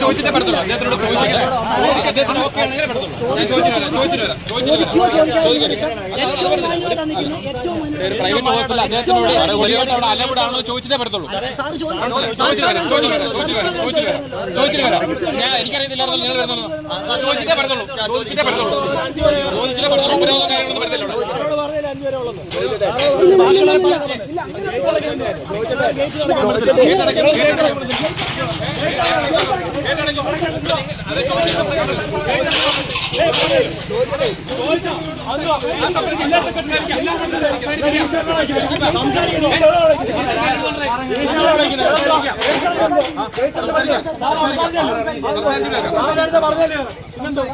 ചോദിച്ചിട്ടേ പറ്റത്തുള്ളൂ അദ്ദേഹത്തിനോട് ചോദിച്ചില്ല അദ്ദേഹത്തിന് ഓക്കെ ആണെങ്കിൽ ഒരു പ്രൈവറ്റ് വകുപ്പിൽ അദ്ദേഹത്തിനോട് വട്ടം അവിടെ അലവിടാണോ ചോദിച്ചിട്ടേ പറ്റത്തുള്ളൂ ചോദിച്ചിട്ട് എനിക്കറിയത്തില്ലായിരുന്നു ചോദിച്ചിട്ടേ പറ്റത്തുള്ളൂ ചോദിച്ചിട്ടേ പറ്റത്തുള്ളൂ ചോദിച്ചിട്ടേ പറ്റത്തില്ല ഇവിടെ.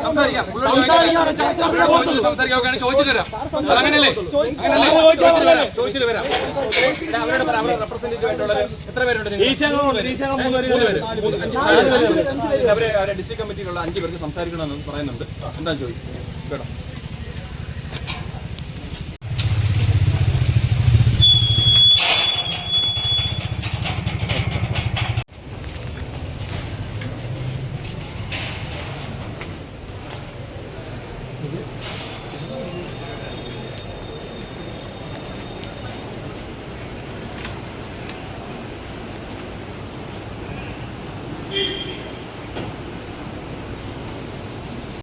സംസാരിക്കാം. സംസാരിക്കാം. ചോദിച്ചിട്ട് വരാം. അങ്ങനെയല്ലേ? അങ്ങനല്ലേ ചോദിച്ചിട്ട് വരാം. അവരുടെ അവരോട് എത്ര പേരുണ്ട്. അവരെ ഡിസ്ട്രിക്ട് കമ്മിറ്റിയിലുള്ള അഞ്ച് പേർക്ക് സംസാരിക്കണമെന്ന് പറയുന്നുണ്ട് എന്താ ചോദിക്കും